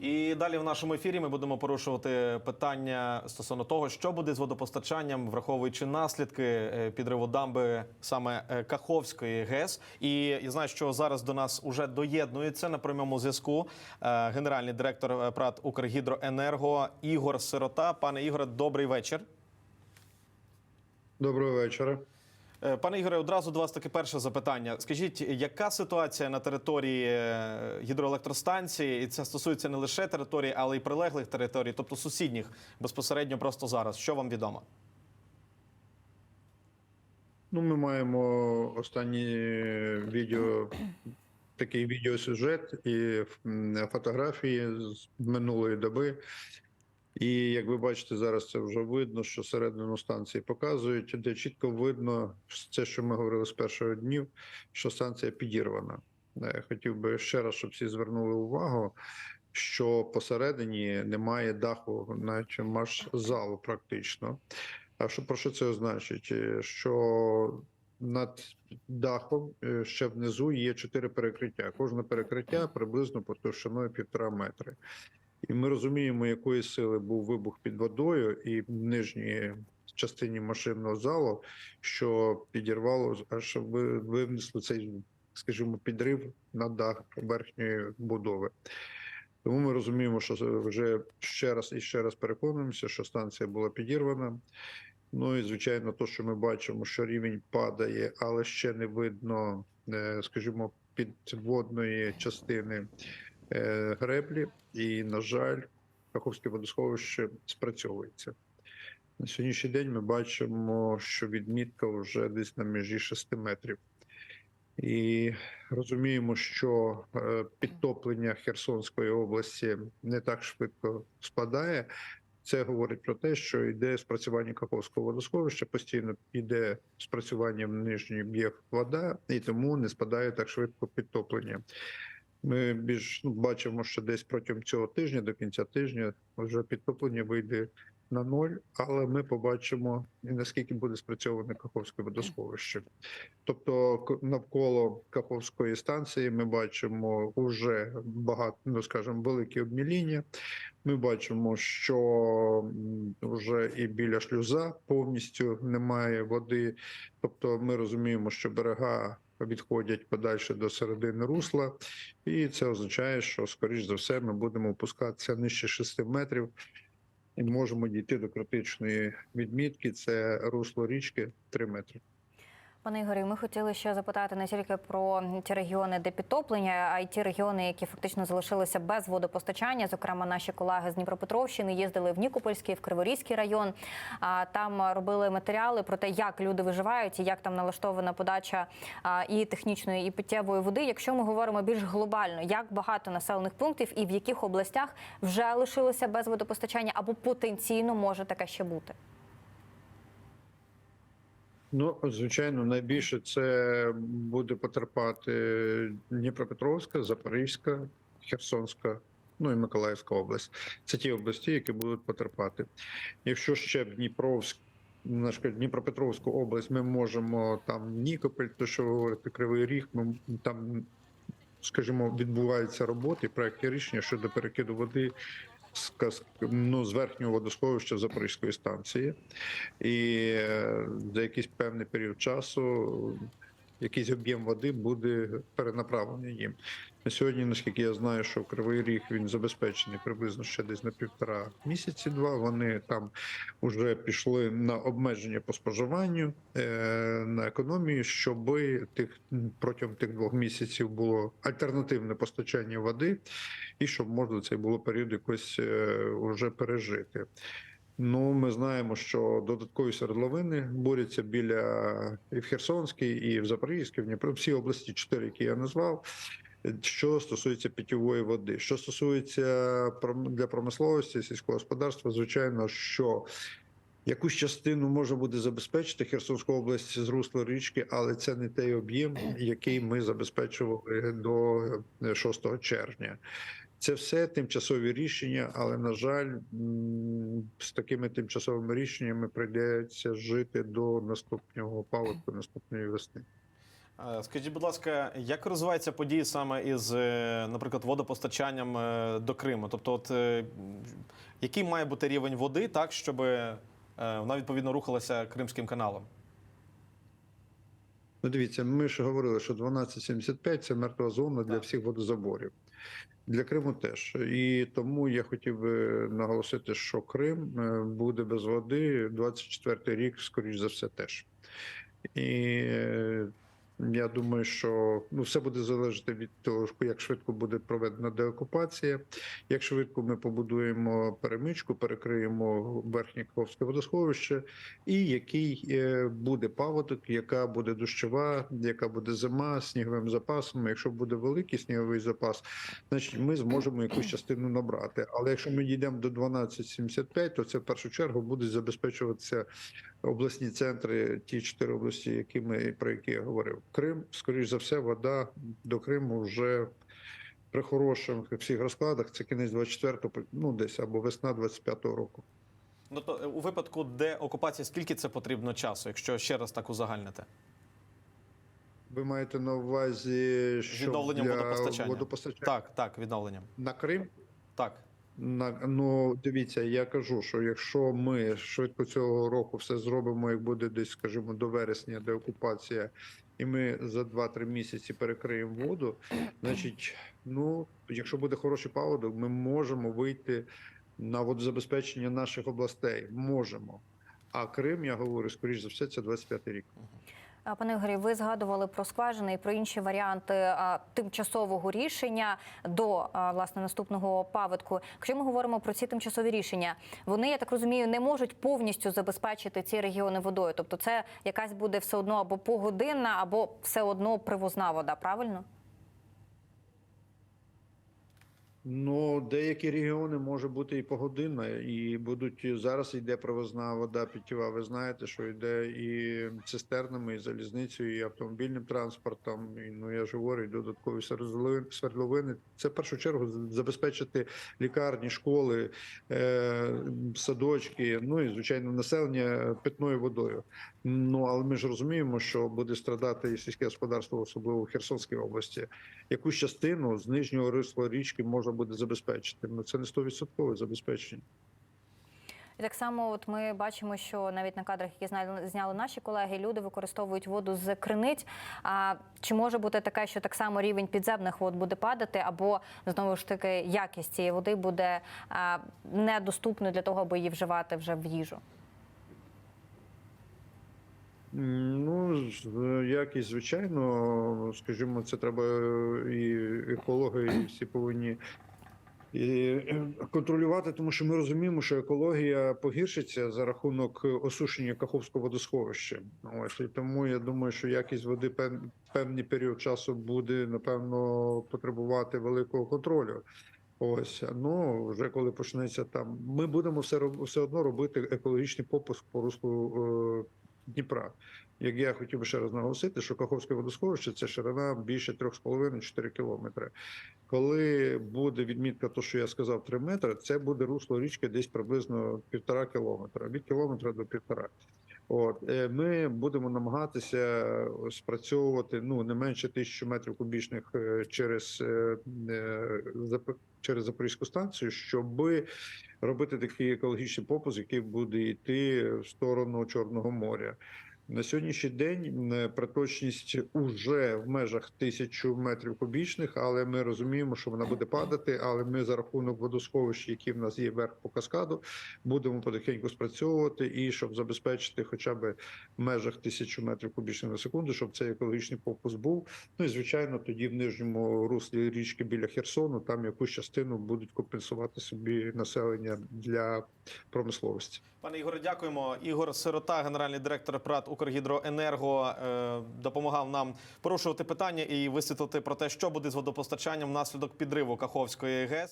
І далі в нашому ефірі ми будемо порушувати питання стосовно того, що буде з водопостачанням, враховуючи наслідки е, підриву дамби саме е, Каховської ГЕС. І я знаю, що зараз до нас уже доєднується на прямому зв'язку е, генеральний директор ПРАТ Укргідроенерго Ігор Сирота. Пане Ігоре, добрий вечір. Доброго вечора. Е, Пане Ігоре, одразу до вас таке перше запитання. Скажіть, яка ситуація на території е, гідроелектростанції? І це стосується не лише території, але й прилеглих територій, тобто сусідніх безпосередньо просто зараз. Що вам відомо? Ну, ми маємо останні відео, такий відеосюжет і фотографії з минулої доби. І як ви бачите, зараз це вже видно, що середину станції показують, де чітко видно це, що ми говорили з першого днів, що станція підірвана. Е, Хотів би ще раз, щоб всі звернули увагу, що посередині немає даху, навіть маш залу практично. А що про що це означить? Е, Що над дахом е, ще внизу є чотири перекриття. Кожне перекриття приблизно по товщиною півтора метри. І ми розуміємо, якої сили був вибух під водою і в нижній частині машинного залу, що підірвало, аж ви- винесло цей, скажімо, підрив на дах верхньої будови. Тому ми розуміємо, що вже ще раз і ще раз переконуємося, що станція була підірвана. Ну і звичайно, то, що ми бачимо, що рівень падає, але ще не видно, е, скажімо, підводної частини греблі. І, на жаль, Каховське водосховище спрацьовується. На сьогоднішній день ми бачимо, що відмітка вже десь на межі 6 метрів. І розуміємо, що е, підтоплення Херсонської області не так швидко спадає. Це говорить про те, що йде спрацювання Каховського водосховища, постійно йде спрацювання в нижній б'єх вода, і тому не спадає так швидко підтоплення. Ми більш ну, бачимо, що десь протягом цього тижня, до кінця тижня, вже підтоплення вийде на ноль, але ми побачимо наскільки буде спрацьоване Каховське водосховище. Тобто, навколо Каховської станції ми бачимо вже багато, ну скажімо, великі обміління. Ми бачимо, що вже і біля шлюза повністю немає води. Тобто, ми розуміємо, що берега відходять подальше до середини русла, і це означає, що скоріш за все ми будемо опускатися нижче 6 метрів і можемо дійти до критичної відмітки. Це русло річки 3 метри. Пане Ігорі, ми хотіли ще запитати не тільки про ті регіони, де підтоплення, а й ті регіони, які фактично залишилися без водопостачання. Зокрема, наші колеги з Дніпропетровщини їздили в Нікопольський, в Криворізький район. А там робили матеріали про те, як люди виживають і як там налаштована подача і технічної, і питтєвої води. Якщо ми говоримо більш глобально, як багато населених пунктів і в яких областях вже лишилися без водопостачання або потенційно може таке ще бути. Ну, звичайно, найбільше це буде потерпати Дніпропетровська, Запорізька, Херсонська, ну і Миколаївська область. Це ті області, які будуть потерпати. Якщо ще в Дніпровськ, Дніпропетровську область ми можемо там Нікополь, то що ви говорите, Кривий Ріг, ми там, скажімо, відбуваються роботи, проекти рішення щодо перекиду води з, ну, з верхнього водосховища Запорізької станції. І е, за якийсь певний період часу якийсь об'єм води буде перенаправлений їм. На сьогодні, наскільки я знаю, що Кривий Ріг він забезпечений приблизно ще десь на півтора місяці. Два вони там вже пішли на обмеження по споживанню е, на економію, щоб тих протягом тих двох місяців було альтернативне постачання води, і щоб можна цей було період якось е, вже пережити. Ну, ми знаємо, що додаткові свердловини борються біля і в Херсонській, і в Запорізькій, в Дніпро, всі області, чотири, які я назвав. Що стосується питьової води, що стосується для промисловості сільського господарства, звичайно, що якусь частину може буде забезпечити Херсонська область з русла річки, але це не той об'єм, який ми забезпечували до е, 6 червня. Це все тимчасові рішення, але на жаль, з такими тимчасовими рішеннями прийдеться жити до наступного паводку, наступної весни. Е, Скажіть, будь ласка, як розвиваються події саме із, е, наприклад, водопостачанням е, до Криму? Тобто, от, який має бути рівень води, так, щоб вона відповідно рухалася Кримським каналом? Ну, дивіться, ми ж говорили, що 1275 – це мертва зона для Так. всіх водозаборів. Для Криму теж. І тому я хотів би наголосити, що Крим е, буде без води 24 рік, скоріш за все, теж. І е, я думаю, що ну, все буде залежати від того, як швидко буде проведена деокупація, як швидко ми побудуємо перемичку, перекриємо верхнє Каховське водосховище, і який е, буде паводок, яка буде дощова, яка буде зима сніговим запасом. Якщо буде великий сніговий запас, значить ми зможемо якусь частину набрати. Але якщо ми дійдемо до 12,75, то це в першу чергу будуть забезпечуватися обласні центри, ті чотири області, які ми про які я говорив. Крим, скоріш за все, вода до Криму вже. При хороших всіх розкладах це кінець 24-го, ну десь або весна 25-го року. Ну, то, е, у випадку деокупації, скільки це потрібно часу, якщо ще раз так узагальнити? Ви маєте на увазі, що Відновленням для водопостачання. водопостачання Так, так, відновленням. на Крим? Так. Ну дивіться, я кажу, що якщо ми швидко цього року все зробимо, як буде десь, скажімо, до вересня, де окупація, і ми за 2-3 місяці перекриємо воду, значить, ну якщо буде хороший паводок, ми можемо вийти на водозабезпечення наших областей. Можемо. А Крим, я говорю, скоріш за все, це 25-й рік. Пане Ігорі, ви згадували про скважини і про інші варіанти тимчасового рішення до власне наступного паводку. Якщо ми говоримо про ці тимчасові рішення, вони я так розумію, не можуть повністю забезпечити ці регіони водою. Тобто, це якась буде все одно або погодинна, або все одно привозна вода. Правильно? Ну, деякі регіони може бути і погодинна, і будуть зараз йде привозна вода питєва. Ви знаєте, що йде і цистернами, і залізницею, і автомобільним транспортом. І, ну я ж говорю, і додаткові свердловини-. Це в першу чергу забезпечити лікарні, школи, е, садочки, ну і звичайно населення питною водою. Ну але ми ж розуміємо, що буде страдати і сільське господарство, особливо в Херсонській області. Якусь частину з нижнього рисла річки можна буде забезпечити. Ну це не 100% забезпечення. І так само, от ми бачимо, що навіть на кадрах, які зняли, наші колеги, люди використовують воду з криниць. А чи може бути таке, що так само рівень підземних вод буде падати, або знову ж таки якість цієї води буде недоступною для того, аби її вживати вже в їжу? Ну, з- якість, звичайно, скажімо, це треба і екологи, і всі повинні і е, контролювати, тому що ми розуміємо, що екологія погіршиться за рахунок осушення Каховського водосховища. Ось і тому я думаю, що якість води певний період часу буде напевно потребувати великого контролю. Ось ну вже коли почнеться там, ми будемо все все одно робити екологічний попуск по руслу е, Дніпра. Як я хотів би ще раз наголосити, що Каховське водосховище це ширина більше 3,5-4 кілометри. Коли буде відмітка, то що я сказав, 3 метри, це буде русло річки десь приблизно півтора кілометра, від кілометра до півтора. От е, ми будемо намагатися спрацьовувати ну не менше тисячі метрів кубічних е, через е, через Запорізьку станцію, щоби робити такий екологічний попуск, який буде йти в сторону Чорного моря. На сьогоднішній день е, проточність уже в межах тисячу метрів кубічних, але ми розуміємо, що вона буде падати. Але ми за рахунок водосховищ, які в нас є вверх по каскаду, будемо потихеньку спрацьовувати і щоб забезпечити хоча б в межах тисячу метрів кубічних на секунду, щоб цей екологічний попуск був. Ну і звичайно, тоді в нижньому руслі річки біля Херсону там якусь частину будуть компенсувати собі населення для промисловості. Пане Ігоре, дякуємо. Ігор Сирота, генеральний директор ПРАТ Укргідроенерго, е, допомагав нам порушувати питання і висвітлити про те, що буде з водопостачанням внаслідок підриву Каховської ГЕС.